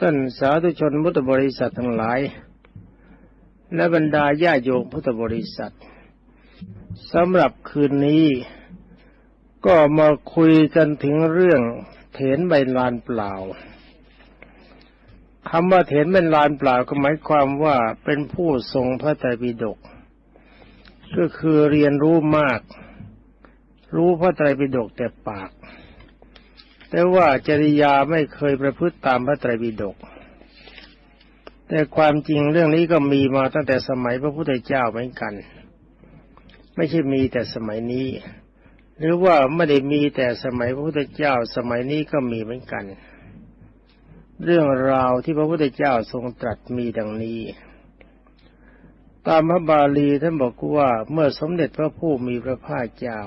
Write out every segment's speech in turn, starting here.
ท่านสาธุชนพุทธบริษัททั้งหลาย และบรรดาญาโยมพุทธบริษัทสำหรับคืนนี้ ก็มาคุยกันถึงเรื่องเถนใบลานเปล่าคำว่าเถนเป็นลานเปล่าก็หมายความว่าเป็นผู้ทรงพระไตรปิฎกก็คือเรียนรู้มาก รู้พระไตรปิฎกแต่ปาก แต่ว่าจริยาไม่เคยประพฤติตามพระไตรปิฎกแต่ความจริงเรื่องนี้ก็มีมาตั้งแต่สมัยพระพุทธเจ้าเหมือนกัน ไม่ใช่มีแต่สมัยนี้ หรือว่าไม่ได้มีแต่สมัยพระพุทธเจ้าสมัยนี้ก็มีเหมือนกัน เรื่องราวที่พระพุทธเจ้าทรงตรัสมีดังนี้ ตามพระบาลีท่านบอกว่าเมื่อสมเด็จพระผู้มีพระภาคเจ้า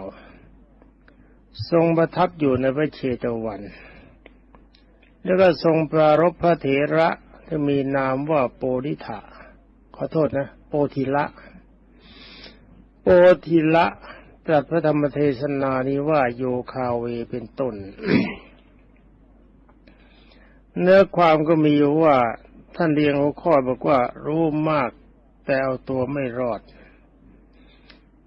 ทรงประทับอยู่ในพระเชตวัน แล้วก็ทรงปรารบพระเถระที่มีนามว่าโปธิถะขอโทษนะ โปธิละ โปธิละตรัสพระธรรมเทศนานี้ว่าโยคาเวเป็นต้น เนื้อความก็มีว่าท่านเรียงหัวข้อบอกว่ารู้มากแต่เอาตัวไม่รอด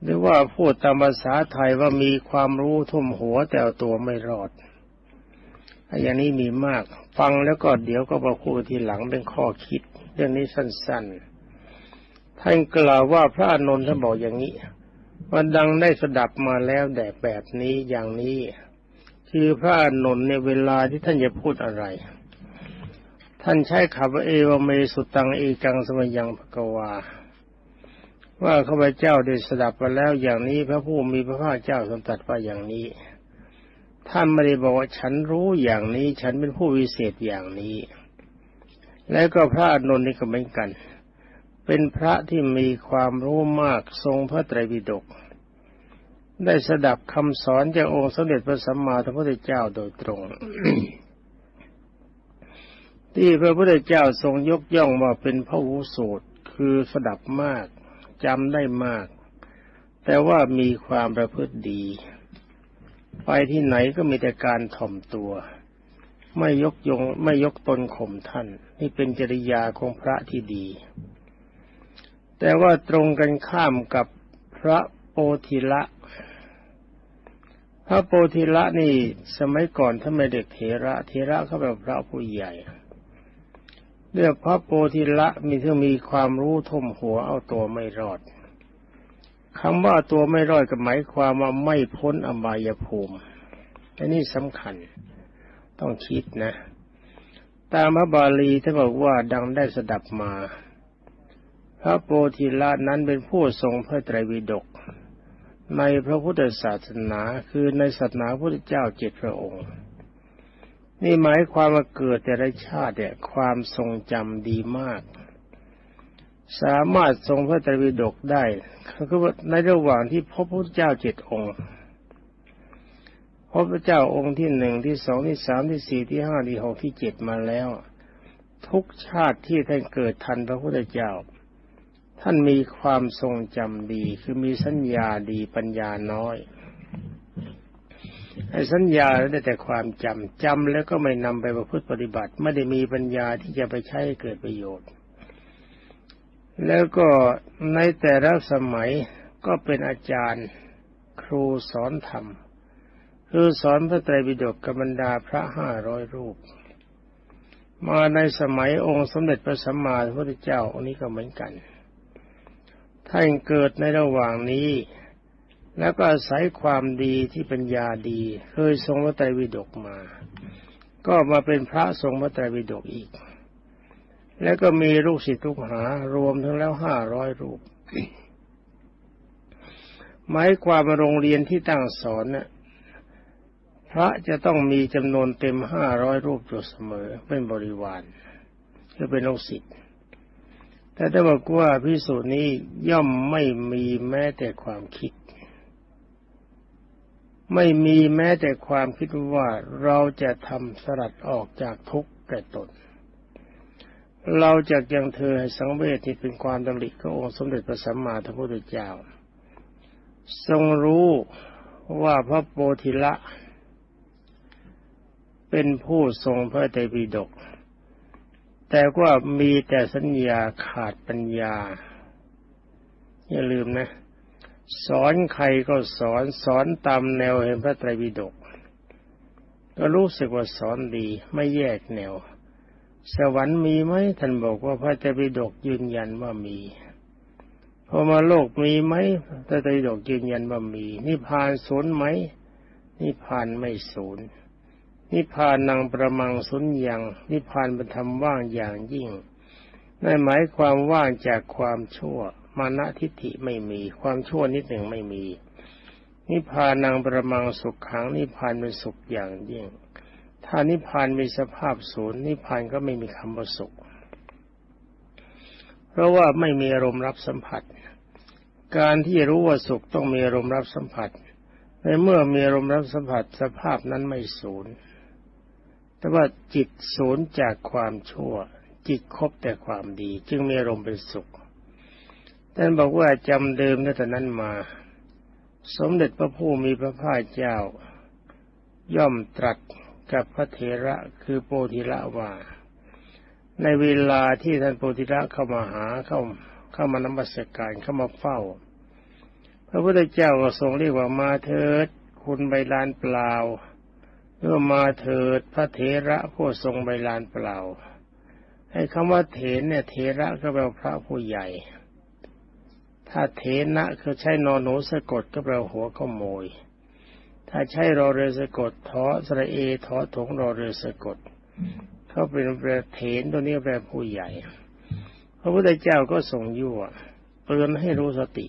หรือว่าพูดตามภาษาไทยว่ามีความรู้ทุ่มหัวแต่เอาตัวไม่รอดอย่างนี้มีมากฟังแล้วก็เดี๋ยวก็มาพูดทีหลังเป็นข้อคิด เรื่องนี้สั้นๆ ท่านกล่าวว่าพระอนุนท่านบอกอย่างนี้ว่าดังได้สดับมาแล้วแต่แบบนี้อย่างนี้ คือพระอนุนในเวลาที่ท่านจะพูดอะไร ท่านใช้คำว่าเอวเมสุตังเอกังสมัยยังภกวา ว่าข้าพเจ้าได้สดับไปแล้วอย่างนี้พระผู้มีพระภาคเจ้าทรงตรัสว่าอย่างนี้ท่านไม่ได้บอกว่าฉันรู้อย่างนี้ ฉันเป็นผู้วิเศษอย่างนี้ และก็พระอนุนนี่ก็เหมือนกัน เป็นพระที่มีความรู้มากทรงพระไตรปิฎกได้สดับคำสอนจากองค์สมเด็จพระสัมมาสัมพุทธเจ้าโดยตรง ที่พระพุทธเจ้าทรงยกย่องว่าเป็นพระวุโสดคือสดับมาก จำได้มาก แต่ว่ามีความประพฤติดี ไปที่ไหนก็มีแต่การถ่อมตัว ไม่ยกยงไม่ยกตนข่มท่าน นี่เป็นจริยาของพระที่ดี แต่ว่าตรงกันข้ามกับพระโปธิละพระโปธิละนี่สมัยก่อนถ้าไม่เด็กเถระเถระเขาแบบพระผู้ใหญ่ เรียกพระโพธิละมีที่มีความรู้ท่มหัวเอาตัวไม่รอดคำว่าตัวไม่รอดก็หมายความว่าไม่พ้นอบายภูมิอันนี้สำคัญ ต้องคิดนะ ตามพระบาลีท่านบอกว่าดังได้สดับมา พระโพธิละนั้นเป็นผู้ทรงพระไตรปิฎกในพระพุทธศาสนาคือในศาสนาพระพุทธเจ้าเจ็ดพระองค์ นี่หมายความว่าเกิดแต่ละชาติเนี่ยความทรงจำดีมาก สามารถทรงพระตรปิฎกได้คือว่าในระหว่างที่พบพระเจ้าเจ็ดองค์พบพระเจ้าองค์ที่หนึ่งที่สองที่สามที่สี่ที่ห้าที่หกที่เจ็ดมาแล้ว ทุกชาติที่ท่านเกิดทันพระพุทธเจ้า ท่านมีความทรงจำดีคือมีสัญญาดีปัญญาน้อย สัญญาได้แต่ความจำจำแล้วก็ไม่นำไปประพฤติปฏิบัติ ไม่ได้มีปัญญาที่จะไปใช้เกิดประโยชน์ แล้วก็ในแต่ละสมัยก็เป็นอาจารย์ครูสอนธรรมคือสอนพระไตรปิฎกกับบรรดาพระห้าร้อยรูป มาในสมัยองค์สมเด็จพระสัมมาสัมพุทธเจ้าองค์นี้ก็เหมือนกันท่านเกิดในระหว่างนี้ แล้วก็อาศัยความดีที่ปัญญาดี เคยทรงพระไตรปิฎกมา ก็มาเป็นพระทรงพระไตรปิฎกอีก แล้วก็มีลูกศิษย์ทุกหารวมทั้งแล้วห้าร้อยรูปหมายความโรงเรียนที่ตั้งสอนน่ะพระจะต้องมีจำนวนเต็มห้าร้อยรูปอยู่เสมอเป็นบริวารคือเป็นลูกศิษย์แต่ถ้าบอกว่าพิสูจน์นี้ย่อมไม่มีแม้แต่ความคิด ไม่มีแม้แต่ความคิดว่าเราจะทำสลัดออกจากทุกข์แก่ตน เราจะยังเธอให้สังเวชที่เป็นความดำริขององค์สมเด็จพระสัมมาสัมพุทธเจ้า ทรงรู้ว่าพระโพธิละ เป็นผู้ทรงพระไตรปิฎกแต่ว่ามีแต่สัญญาขาดปัญญา อย่าลืมนะ สอนใครก็สอนสอนตามแนวเห็นพระไตรปิฎกก็รู้สึกว่าสอนดีไม่แยกแนว สวรรค์มีไหมท่านบอกว่าพระไตรปิฎกยืนยันว่ามีพอมาโลกมีไหมพระไตรปิฎกยืนยันว่ามี นิพพานศูนย์ไหมนิพพานไม่ศูนย์นิพพานังประมังสุญญังนิพพานเป็นธรรมว่างอย่างยิ่งนั่นหมายความว่างจากความชั่ว มานะทิฏฐิไม่มี ความชั่วนิดหนึ่งไม่มี นิพพานังประมังสุขขังนิพพานเป็นสุขอย่างยิ่ง ถ้านิพพานมีสภาพศูนย์นิพพานก็ไม่มีคำว่าสุข เพราะว่าไม่มีอารมณ์รับสัมผัส การที่รู้ว่าสุขต้องมีอารมณ์รับสัมผัส ในเมื่อมีอารมณ์รับสัมผัสสภาพนั้นไม่ศูนย์แต่ว่าจิตศูนย์จากความชั่ว จิตครบแต่ความดี จึงมีอารมณ์เป็นสุข ท่านบอกว่าจำเดิมตั้งแต่นั้นมา สมเด็จพระผู้มีพระภาคเจ้า ย่อมตรัสกับพระเถระคือโปธิละว่า ในเวลาที่ท่านโปธิละเข้ามาหาเข้าเข้ามานมัสการเข้ามาเฝ้า พระพุทธเจ้าก็ทรงเรียกว่ามาเถิด คุณใบลานเปล่าเมื่อมาเถิดพระเถระผู้ทรงใบลานเปล่าให้คำว่าเถนเนี่ยเถระก็แปลพระผู้ใหญ่ ถ้าเถนะคือใช้นอนหนูสะกดก็แปลหัวขโมย ถ้าใช้รอเรือสะกดทอสระเอทอถงรอเรือสะกด เขาเป็นแปลเถนตัวนี้แปลผู้ใหญ่ พระพุทธเจ้าก็ส่งยั่วเตือนให้รู้สติ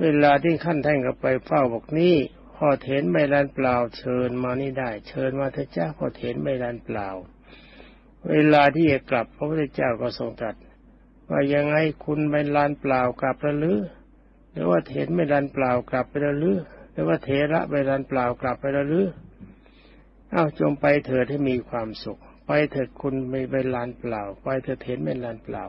เวลาที่ขั้นแท่งกับไปเฝ้าบอกนี่พ่อเถนใบลานเปล่าเชิญมานี่ได้ เชิญมาเถอะเจ้าพ่อเถนใบลานเปล่า เวลาที่จะกลับพระพุทธเจ้าก็ทรงตรัส ว่ายังไงคุณใบลานเปล่ากลับแล้วหรือหรือว่าเถนใบลานเปล่ากลับไปหรือหรือว่าเถระใบลานเปล่ากลับไปหรือเอ้าจงไปเถิดให้มีความสุข ไปเถิดคุณไม่ใบลานเปล่า ไปเถิดเถนใบลานเปล่า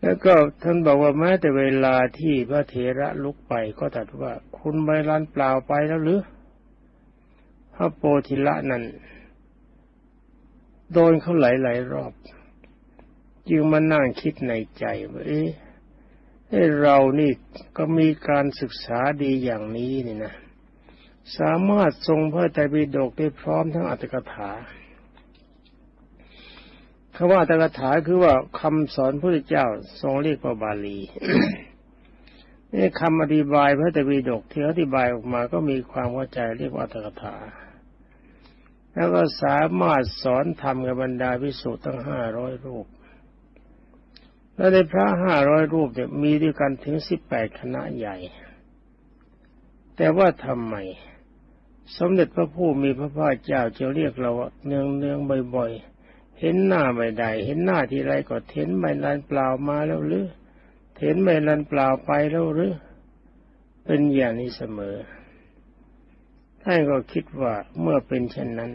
แล้วก็ท่านบอกว่าแม้แต่เวลาที่พระเถระลุกไปก็ตรัสว่า คุณใบลานเปล่าไปแล้วหรือพระโปธิละนั้นโดนเขาหลายๆรอบ จึงมานั่งคิดในใจว่าเอ๊ะเรานี่ก็มีการศึกษาดีอย่างนี้นี่นะ สามารถทรงพระไตรปิฎกได้พร้อมทั้งอัตถกถาคำว่าอัตถกถาคือว่าคำสอนพระเจ้าทรงเรียกว่าบาลีนี่คำอธิบายพระตรีดกที่อธิบายออกมาก็มีความเข้าใจเรียกว่าอัตถกถา แล้วก็สามารถสอนธรรมกับบรรดาพิสุตั้งห้าร้อยรูป และในพระห้าร้อยรูปเนี่ยมีด้วยกันถึงสิบแปดคณะใหญ่ แต่ว่าทำไม สมเด็จพระผู้มีพระภาคเจ้าจะเรียกเราเนืองเนืองบ่อยๆ เห็นหน้าไม่ได้ เห็นหน้าทีไรก็เห็นใบลานเปล่ามาแล้วหรือเห็นใบลานเปล่าไปแล้วหรือ เป็นอย่างนี้เสมอท่านก็คิดว่าเมื่อเป็นเช่นนั้น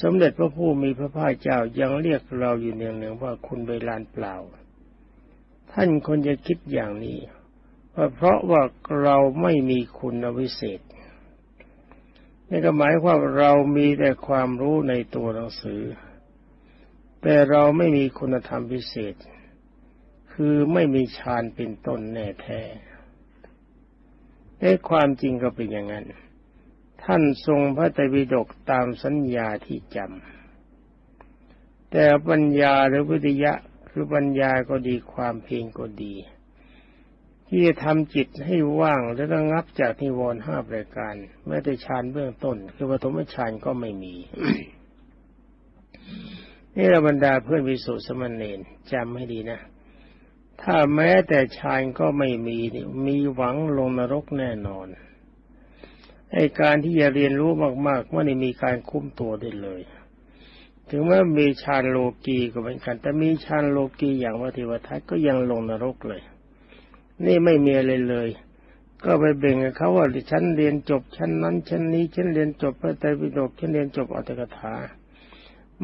สมเด็จพระผู้มีพระภาคเจ้ายังเรียกเราอยู่เนืองๆว่าคุณใบลานเปล่า ท่านคนจะคิดอย่างนี้ว่าเพราะว่าเราไม่มีคุณวิเศษนี่ก็หมายความเรามีแต่ความรู้ในตัวหนังสือ แต่เราไม่มีคุณธรรมพิเศษ คือไม่มีฌานเป็นต้นแน่แท้ในความจริงก็เป็นอย่างนั้น ท่านทรงพระไตรปิฎกตามสัญญาที่จำแต่ปัญญาหรือวิทยะ คือปัญญาก็ดีความเพียงก็ดี ที่จะทำจิตให้ว่างและระงับจากนิวรณ์ห้าประการแม้แต่ฌานเบื้องต้น คือปฐมฌานก็ไม่มีนี่เราบรรดาเพื่อนวิสุทธิสมณเณรจำให้ดีนะ ถ้าแม้แต่ชายก็ไม่มีมีหวังลงนรกแน่นอนไอการที่จะเรียนรู้มากๆไม่ได้มีการคุ้มตัวได้เลย ถึงแม้มีฌานโลกีก็เหมือนกัน แต่มีฌานโลกีอย่างวัติวัฏก็ยังลงนรกเลย นี่ไม่มีอะไรเลย ก็ไปเบ่งเขาว่าฉันเรียนจบชั้นนั้นชั้นนี้ฉันเรียนจบพระไตรปิฎกฉันเรียนจบอัตถกถา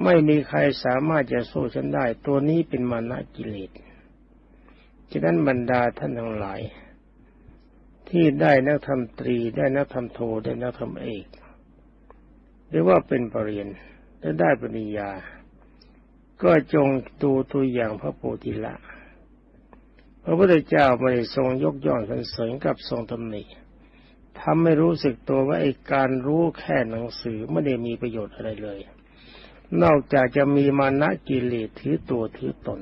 ไม่มีใครสามารถจะสู้ฉันได้ ตัวนี้เป็นมานะกิเลสฉะนั้นบรรดาท่านทั้งหลาย ที่ได้นักธรรมตรีได้นักธรรมโทได้นักธรรมเอกรือว่าเป็นปรริญญา และได้ปริญญา ก็จงดูตัวอย่างพระโพธิละพระพุทธเจ้าไม่ได้ทรงยกย่องสรรเสริญกับทรงตำหนิทำไม่รู้สึกตัวว่าไอ้การรู้แค่หนังสือไม่ได้มีประโยชน์อะไรเลย นอกจากจะมีมานะกิเลสถือตัวถือตน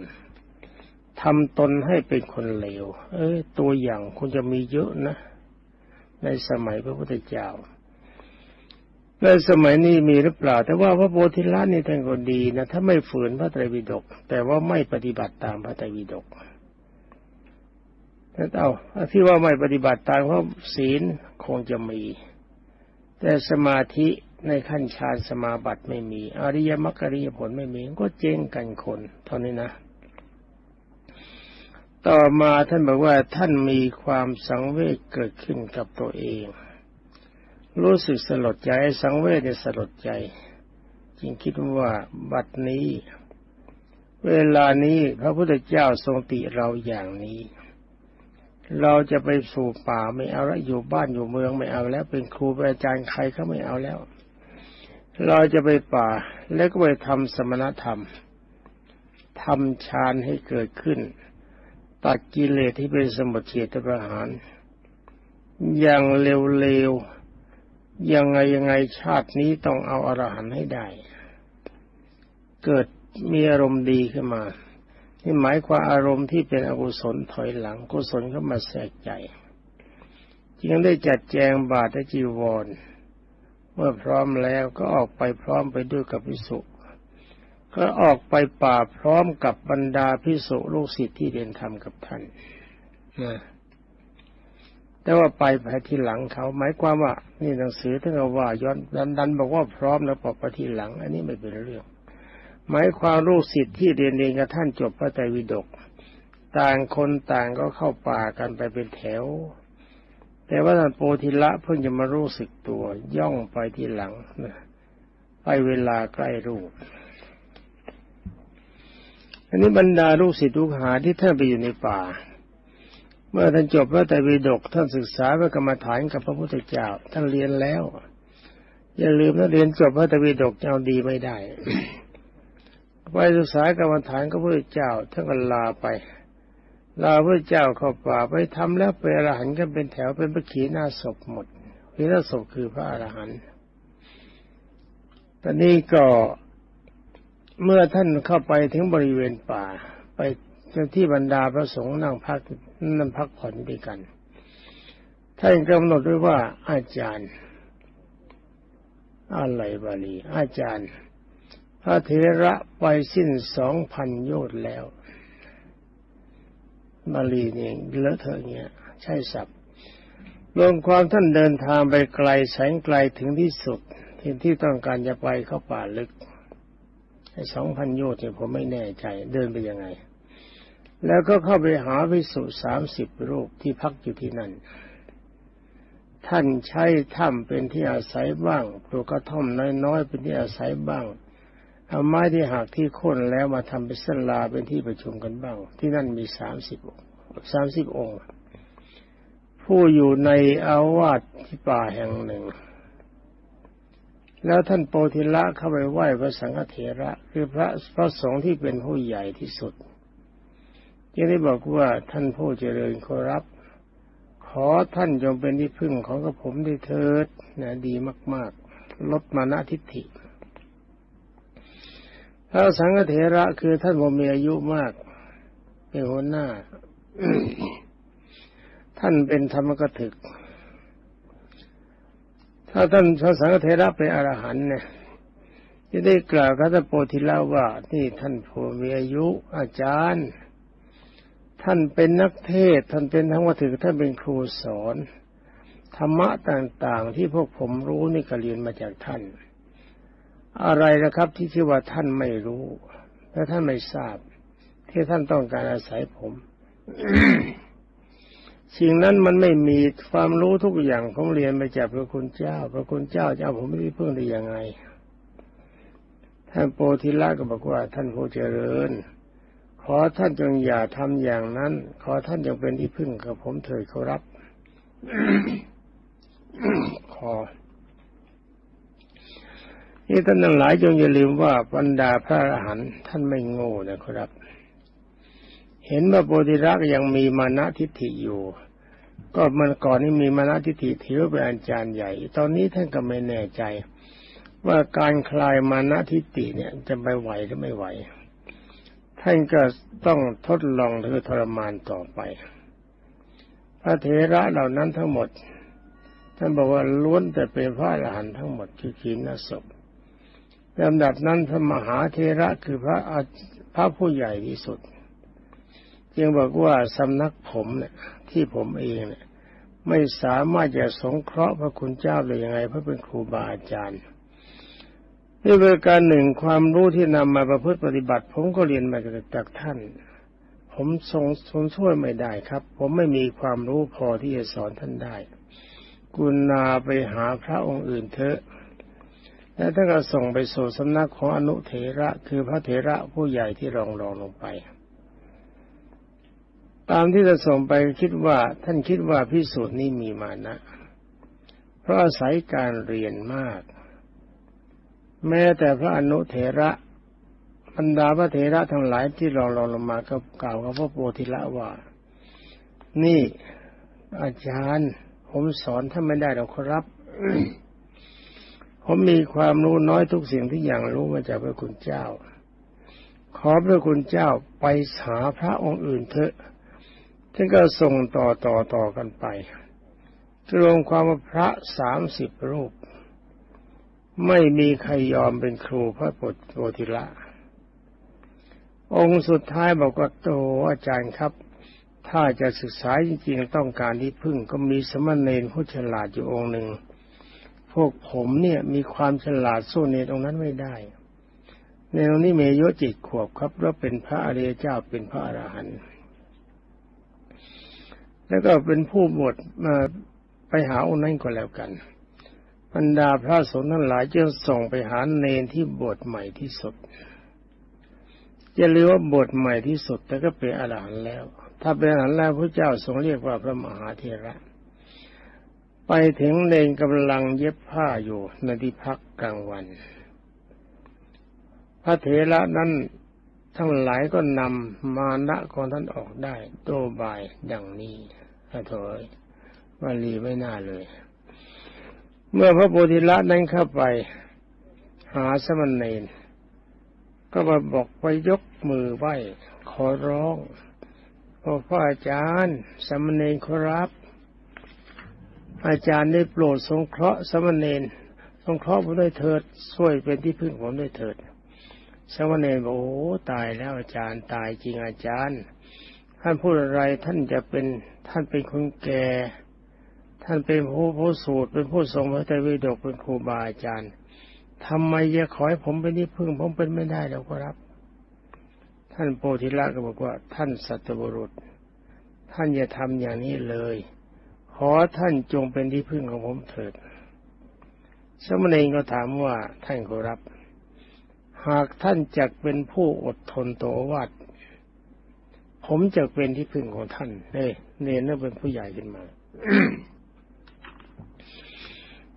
ทำตนให้เป็นคนเลว เอ้ยตัวอย่างคุณจะมีเยอะนะ ในสมัยพระพุทธเจ้า ในสมัยนี้มีหรือเปล่า แต่ว่าพระโพธิละนี่ท่านก็ดีนะถ้าไม่ฝืนพระไตรปิฎกแต่ว่าไม่ปฏิบัติตามพระไตรปิฎกแต่เอาที่ว่าไม่ปฏิบัติตามเพราะศีลคงจะมี แต่สมาธิในขั้นฌานสมาบัติไม่มี อริยมรรคอริยผลไม่มีก็เจ๊งกันคน เท่านี้นะ ต่อมาท่านบอกว่าท่านมีความสังเวชเกิดขึ้นกับตัวเอง รู้สึกสลดใจสังเวชสลดใจ จึงคิดว่าบัดนี้ เวลานี้พระพุทธเจ้าทรงติเราอย่างนี้ เราจะไปสู่ป่าไม่เอาแล้วอยู่บ้านอยู่เมืองไม่เอาแล้ว เป็นครูเป็นอาจารย์ใครเขาไม่เอาแล้ว เราจะไปป่าแล้วก็ไปทำสมณธรรมทำฌานให้เกิดขึ้น ตัดกิเลสที่เป็นสมุทเฉทประหาร อย่างเร็วๆ ยังไงยังไงชาตินี้ต้องเอาอรหันต์ให้ได้ เกิดมีอารมณ์ดีขึ้นมา นี่หมายความอารมณ์ที่เป็นอกุศลถอยหลังกุศลเข้ามาแทรกใจ จึงได้จัดแจงบาตรจีวร เมื่อพร้อมแล้วก็ออกไปพร้อมไปด้วยกับพิสุก็ออกไปป่าพร้อมกับบรรดาพิสุลูกศิษย์ที่เรียนธรรมกับท่านนะ แต่ว่าไปภายที่หลังเขาหมายความว่านี่หนังสือท่านว่าย้อนดันดันบอกว่าพร้อมแล้วบอกไปที่หลัง อันนี้ไม่เป็นเรื่อง หมายความลูกศิษย์ที่เรียนเรียนกับท่านจบพระไตรปิฎกต่างคนต่างก็เข้าป่ากันไปเป็นแถว แต่ว่าท่านโพธิละเพิ่งจะมารู้สึกตัวย่องไปที่หลังไปเวลาใกล้รูปอันนี้บรรดาลูกศิษย์ลูกหาที่ท่านไปอยู่ในป่า เมื่อท่านจบพระไตรปิฎกท่านศึกษาพระกรรมฐานกับพระพุทธเจ้าท่านเรียนแล้ว อย่าลืมถ้าเรียนจบพระไตรปิฎกจะเอาดีไม่ได้ไปศึกษากรรมฐานก็พระพุทธเจ้าท่านก็ลาไปลาพระเจ้าเข้าป่าไปทำแล้วเป็นอรหันต์กันเป็นแถวเป็นพระขีณาศพหมดขีณาศพคือพระอรหันต์ตอนนี้ก็เมื่อท่านเข้าไปถึงบริเวณป่า ไปที่บรรดาพระสงฆ์นั่งพัก นั่งพักผ่อนด้วยกันท่านกำหนดด้วยว่าอาจารย์ อะไรบาลี อาจารย์ พระเถระไปสิ้นสองพันโยชน์แล้วบาลีนี่เลอะเทอะเงี้ย ใช่สับรวมความท่านเดินทางไปไกลแสงไกลถึงที่สุดที่ที่ต้องการจะไปเข้าป่าลึกไอ้สองพันโยชน์เนี่ยผมไม่แน่ใจ เดินไปยังไง แล้วก็เข้าไปหาวิสุสามสิบรูปที่พักอยู่ที่นั่น ท่านใช้ถ้ำเป็นที่อาศัยบ้างปลูกกระท่อมน้อยๆเป็นที่อาศัยบ้างเอาไม้ที่หักที่โค่นแล้วมาทำเป็นเส้นลาเป็นที่ประชุมกันบ้าง ที่นั่นมีสามสิบสามสิบองค์ ผู้อยู่ในอาวาสที่ป่าแห่งหนึ่ง แล้วท่านโปธิละเข้าไปไหว้พระสังฆเถระ คือพระพระสงฆ์ที่เป็นผู้ใหญ่ที่สุด ยังได้บอกว่าท่านผู้เจริญขอรับ ขอท่านจงเป็นที่พึ่งของกระผมได้เถิดนะดีมาก ๆ ลดมานะทิฏฐิพระสังฆเถระคือท่านบ่มีอายุมากเป็นหัวหน้า ท่านเป็นธรรมกถึก ถ้าท่านพระสังฆเถระเป็นอรหันต์เนี่ยจะได้กล่าวกับท่านโพธิละว่านี่ท่านผู้มีอายุอาจารย์ ท่านเป็นนักเทศ ท่านเป็นธรรมกถึกท่านเป็นครูสอน ธรรมะต่างๆ ที่พวกผมรู้นี่ก็เรียนมาจากท่าน อะไรนะครับที่ชื่อว่าท่านไม่รู้และท่านไม่ทราบ ที่ท่านต้องการอาศัยผมสิ่งนั้นมันไม่มีความรู้ทุกอย่างผมเรียนมาจากพระคุณเจ้า พระคุณเจ้าเจ้าผมไม่ได้เพิ่งได้ยังไง ท่านโปธิละก็บอกว่า ท่านผู้เจริญ ขอท่านจงอย่าทำอย่างนั้น ขอท่านจงเป็นที่พึ่งกับผมเถิดขารับขอนี่ท่านทั้งหลายจงอย่าลืมว่าบรรดาพระอรหันต์ท่านไม่โง่นะครับ เห็นว่าโพธิรักษ์ยังมีมานะทิฏฐิอยู่ ก็มันก่อนนี้มีมานะทิฏฐิถือเป็นอาจารย์ใหญ่ ตอนนี้ท่านก็ไม่แน่ใจ ว่าการคลายมานะทิฏฐิเนี่ยจะไปไหวหรือไม่ไหว ท่านก็ต้องทดลองหรือทรมานต่อไป พระเถระเหล่านั้นทั้งหมด ท่านบอกว่าล้วนแต่เป็นพระอรหันต์ทั้งหมดคือขีณศพลำดับนั้นพระมหาเทระคือพระพระผู้ใหญ่ที่สุด จึงบอกว่าสำนักผมเนี่ยที่ผมเองเนี่ยไม่สามารถจะสงเคราะห์พระคุณเจ้าเลยยังไงเพราะเป็นครูบาอาจารย์ นี่เป็นการหนึ่งความรู้ที่นำมาประพฤติปฏิบัติ ผมก็เรียนมาจากท่าน ผมทรงทรงช่วยไม่ได้ครับ ผมไม่มีความรู้พอที่จะสอนท่านได้ กุณาไปหาพระองค์อื่นเถอะแล้วท่านก็ส่งไปสู่สำนักของอนุเถระ คือพระเถระผู้ใหญ่ที่รองรองลงไป ตามที่จะส่งไปคิดว่าท่านคิดว่าพิสูจน์นี้มีมานะ เพราะอาศัยการเรียนมาก แม้แต่พระอนุเถระบรรดาพระเถระทั้งหลายที่รองรองลงมาก็กล่าวกับพระโพธิละว่า นี่อาจารย์ ผมสอนท่านไม่ได้หรอกครับ ผมมีความรู้น้อยทุกสิ่งที่อย่างรู้มาจากพระคุณเจ้า ขอพระคุณเจ้าไปหาพระองค์อื่นเถอะท่านก็ส่งต่อต่อต่อกันไปรวมความว่าพระสามสิบรูป ไม่มีใครยอมเป็นครูพระปโพธิละ องค์สุดท้ายบอกว่าโตอาจารย์ครับ ถ้าจะศึกษาจริงๆต้องการที่พึ่งก็มีสมณเณรผู้ฉลาดอยู่องค์หนึ่ง พวกผมเนี่ยมีความฉลาดสู้ในตรงนั้นไม่ได้ ในตรงนี้เมโยจิตขวบครับแล้วเป็นพระอริยเจ้าเป็นพระอรหันต์แล้วก็เป็นผู้บวชมาไปหาองค์นั้นก็แล้วกัน บรรดาพระสงฆ์ทั้งหลายจึงส่งไปหาเนนที่บวชใหม่ที่สุดจะเรียกว่าบวชใหม่ที่สุดแต่ก็เป็นอรหันต์แล้ว ถ้าเป็นอรหันต์แล้วพระเจ้าทรงเรียกว่าพระมหาเทระ ไปถึงเลงกำลังเย็บผ้าอยู่ในที่พักกลางวัน พระเถระนั้นทั้งหลายก็นำมานะของท่านออกได้โตบายดังนี้พระโถยวาลีไม่น่าเลย เมื่อพระโพธิละนั้นเข้าไป หาสมณเณรก็มาบอกไปยกมือไหว้ขอร้องพระอาจารย์สมณเณรขอรับ อาจารย์ได้โปรดสงเคราะห์สมณเณรสงเคราะห์ผมด้วยเถิดช่วยเป็นที่พึ่งผมด้วยเถิดสมณเณรบอกโอ้ตายแล้วอาจารย์ตายจริงอาจารย์ท่านพูดอะไรท่านจะเป็นท่านเป็นคนแก่ ท่านเป็นผู้ผู้สูตรเป็นผู้ทรงพระไตรปิฎกเป็นครูบาอาจารย์ทำไมจะขอให้ผมเป็นที่พึ่ง ผมเป็นไม่ได้แล้วครับ ท่านโพธิละก็บอกว่า ท่านสัตบุรุษ ท่านอย่าทำอย่างนี้เลย ขอท่านจงเป็นที่พึ่งของผมเถิด สมณีก็ถามว่าท่านขอรับ หากท่านจักเป็นผู้อดทนโตวัดผมจะเป็นที่พึ่งของท่านเน่เนนน่เป็นผู้ใหญ่ขึ้นมา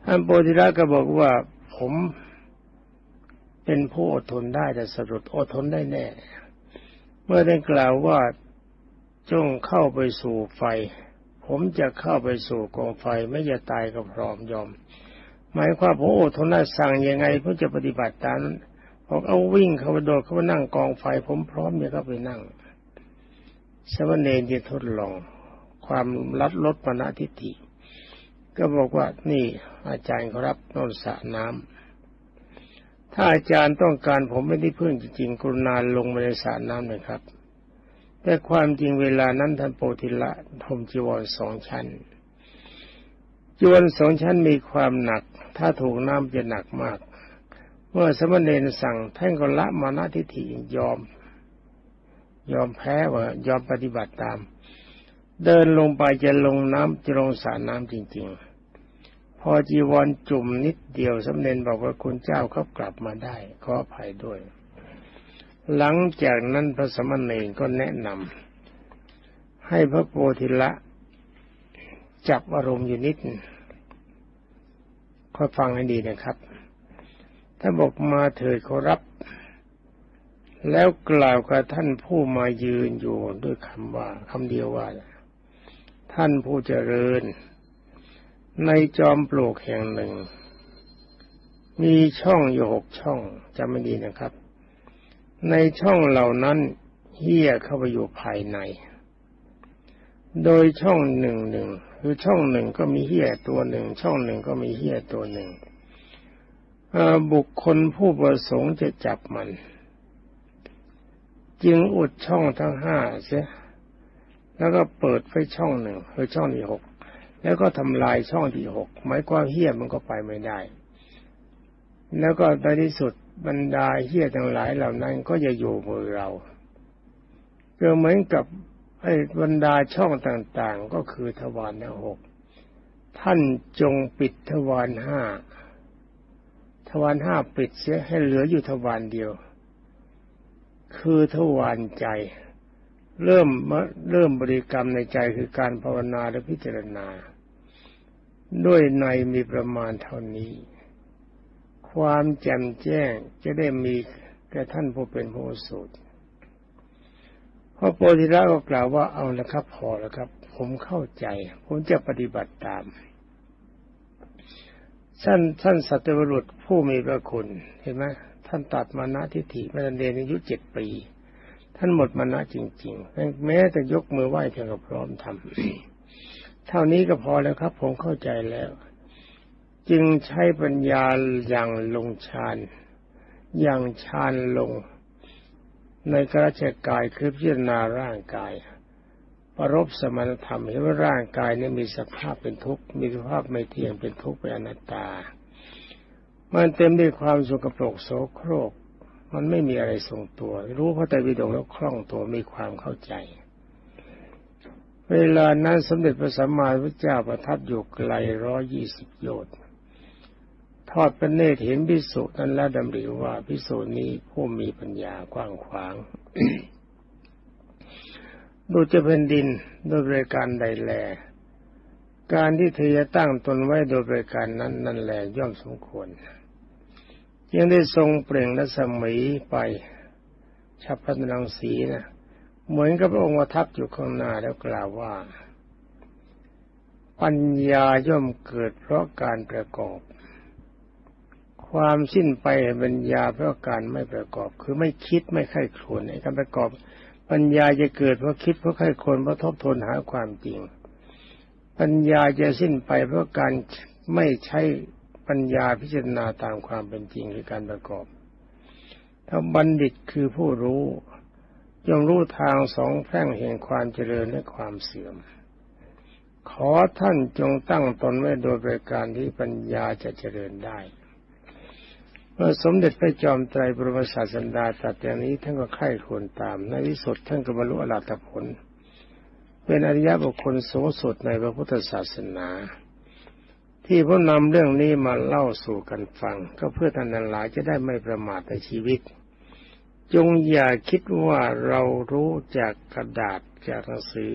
ท่านโปธิระก็บอกว่าผมเป็นผู้อดทนได้แต่สรุปอดทนได้แน่ เมื่อได้กล่าวว่าจงเข้าไปสู่ไฟ ผมจะเข้าไปสู่กองไฟไม่จะตายก็พร้อมยอม หมายความผมอดทนได้สั่งยังไงเพื่อจะปฏิบัติตามพอกเอาวิ่งเข้าไปโดดเข้าไปนั่งกองไฟ ผมพร้อมจะเข้าไปนั่งสมณเณรจะทดลอง ความลัดลดปณทิฏฐิ ก็บอกว่านี่อาจารย์เขารับนนสระน้ำถ้าอาจารย์ต้องการผมไม่ได้พึ่งจริงๆกรุณาลงมาในสระน้ำเลยครับ แต่ความจริงเวลานั้นท่านโปธิละทมจีวรสองชั้นจีวรสองชั้นมีความหนัก ถ้าถูกน้ำจะหนักมาก เมื่อสมณเณรสั่งท่านก็ละมานาทิฏฐิยอม ยอมแพ้ว่ายอมปฏิบัติตาม เดินลงไปจะลงน้ำจะลงสระน้ำจริง ๆ อจีวรจุ่มนิดเดียวสมเด็จบอกว่าคุณเจ้าเขากลับมาได้ขออภัยด้วย หลังจากนั้นพระสมณเณรก็แนะนำให้พระโพธิละ จับอารมณ์อยู่นิดค่อยฟังให้ดีนะครับทท่าบอกมาเถิดเขอรับ แล้วกล่าวกับท่านผู้มายืนอยู่ด้วยคำว่าคำเดียวว่า ท่านผู้เจริญ ในจอมปลวกแห่งหนึ่ง มีช่องอยู่หกช่องจำไม่ดีนะครับ ในช่องเหล่านั้นเฮียเข้าไปอยู่ภายใน โดยช่องหนึ่งหนึ่งคือช่องหนึ่งก็มีเฮียตัวหนึ่ง ช่องหนึ่งก็มีเฮียตัวหนึ่งบุคคลผู้ประสงค์จะจับมัน จึงอุดช่องทั้งห้าเสียแล้วก็เปิดไฟช่องหนึ่งคือช่องที่หก แล้วก็ทำลายช่องที่หกหมายความเฮี้ยมันก็ไปไม่ได้ แล้วก็ในที่สุดบรรดาเฮี้ยทั้งหลายเหล่านั้นก็จะอยู่มือเราก็เหมือนกับไอ้บรรดาช่องต่างๆ ก็คือทวารทั้งหกท่านจงปิดทวารห้าทวารห้าปิดเสียให้เหลืออยู่ทวารเดียว คือทวารใจ เริ่มเริ่มบริกรรมในใจคือการภาวนาและพิจารณา ด้วยในมีประมาณเท่านี้ ความแจ่มแจ้งจะได้มีแก่ท่านผู้เป็นผู้สูตรพระโพธิละก็กล่าวว่าเอาละครับพอแล้วครับ ผมเข้าใจ ผมจะปฏิบัติตามท่านท่านสัตวรุษผู้มีพระคุณเห็นไหมท่านตัดมานะทิฏฐิมาเรียนอายุเจ็ดปี ท่านหมดมานะจริงๆแม้แต่ยกมือไหว้เพียงก็พร้อมทำ เท่านี้ก็พอแล้วครับ ผมเข้าใจแล้ว จึงใช้ปัญญาอย่างลงฌานอย่างฌานลง ในกระจกายคือพิจารณาร่างกายปรบสมณธรรมเห็นว่าร่างกายนี้มีสภาพเป็นทุกข์มีสภาพไม่เที่ยงเป็นทุกข์เป็นอนัตตา มันเต็มด้วยความสุกปรกโสโครก มันไม่มีอะไรทรงตัว รู้พระไตรปิฎกแล้วคล่องตัวมีความเข้าใจ เวลานั้นสมเด็จพระสัมมาสัมพุทธเจ้าประทับอยู่ไกลร้อยี่สิบโยชน์ทอดพระเนตรเห็นพิสุนั้นแล้วดำริว่าพิสุนี้ผู้มีปัญญากว้างขวาง ดูจะเป็นดินโดยบริการใดแล การที่เธอจะตั้งตนไว้โดยบริการนั้นนั่นแหลย่อมสมควรยังได้ทรงเปล่งและสมัยไปชับพันรังสีนะ เหมือนกับพระองค์ทับอยู่ข้างหน้าแล้วกล่าวว่า ปัญญาย่อมเกิดเพราะการประกอบ ความสิ้นไปปัญญาเพราะการไม่ประกอบ คือไม่คิดไม่ไข้ครวญในการประกอบ ปัญญาจะเกิดเพราะคิดเพราะใครคนเพราะทบทวนหาความจริง ปัญญาจะสิ้นไปเพราะการไม่ใช้ปัญญาพิจารณาตามความเป็นจริงคือการประกอบถ้าบัณฑิตคือผู้รู้ ย่อมรู้ทางสองแพร่งแห่งความเจริญและความเสื่อม ขอท่านจงตั้งตนไว้โดยประการที่ปัญญาจะเจริญได้เมื่อสมเด็จพระจอมไตรบรมศาสดาตรัสอย่างนี้ท่านก็ไข้ควรตาม ในที่สุดท่านก็บรรลุอรหัตผล เป็นอริยบุคคลสูงสุดในพระพุทธศาสนา ที่ผมนำเรื่องนี้มาเล่าสู่กันฟัง ก็เพื่อท่านหลายจะได้ไม่ประมาทในชีวิต จงอย่าคิดว่าเรารู้จากกระดาษจากหนังสือ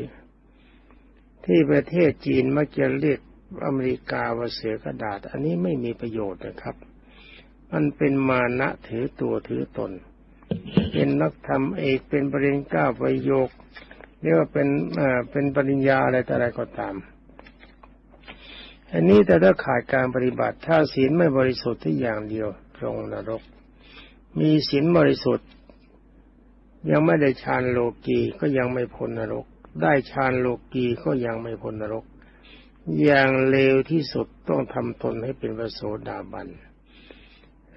ที่ประเทศจีนมักจะเรียกอเมริกาว่าเสือกระดาษ อันนี้ไม่มีประโยชน์นะครับ มันเป็นมานะถือตัวถือตน เป็นนักธรรมเอกเป็นปริญญาประโยคเรียกว่าเป็นอ่าเป็นปริญญาอะไรแต่อะไรก็ตาม อันนี้แต่ถ้าขาดการปฏิบัติถ้าศีลไม่บริสุทธิ์ที่อย่างเดียวลงนรก มีศีลบริสุทธิ์ ยังไม่ได้ฌานโลกีก็ยังไม่พ้นนรก ได้ฌานโลกีก็ยังไม่พ้นนรก อย่างเลวที่สุดต้องทำตนให้เป็นพระโสดาบัน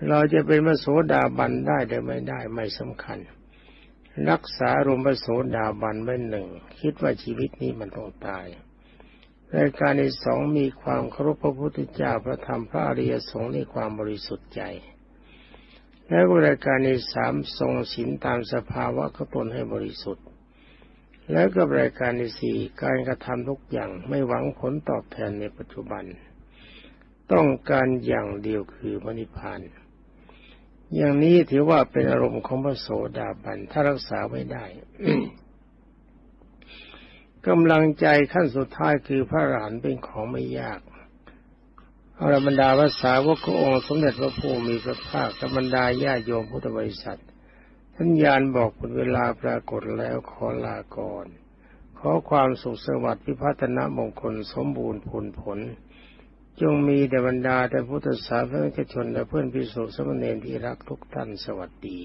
เราจะเป็นพระโสดาบันได้หรือไม่ได้ไม่สำคัญ รักษารมพระโสดาบันไว้หนึ่ง คิดว่าชีวิตนี้มันต้องตายรายการที่สองมีความเคารพพระพุทธเจ้าพระธรรมพระอริยสงฆ์ในความบริสุทธิ์ใจ แล้วรายการที่สามทรงศีลตามสภาวะขตนให้บริสุทธิ์ แล้วก็รายการที่สี่การกระทำทุกอย่างไม่หวังผลตอบแทนในปัจจุบัน ต้องการอย่างเดียวคือมนิพพาน อย่างนี้ถือว่าเป็นอารมณ์ของพระโสดาบันถ้ารักษาไว้ได้กำลังใจขั้นสุดท้ายคือพระหลานเป็นของไม่ยาก อาละบรรดาภาษาวกององค์สมเด็จพระผู้มีพระภาคและบรรดาญาโยมพุทธบริษัทท่านยานบอกผลเวลาปรากฏแล้วขอลาก่อน ขอความสุขสวัสดิ์พิพัฒนมงคลสมบูรณ์ผลผล จงมีแด่บรรดาแต่พุทธศาสนิกชนและเพื่อนพิสุสมณเณรที่รักทุกท่านสวัสดี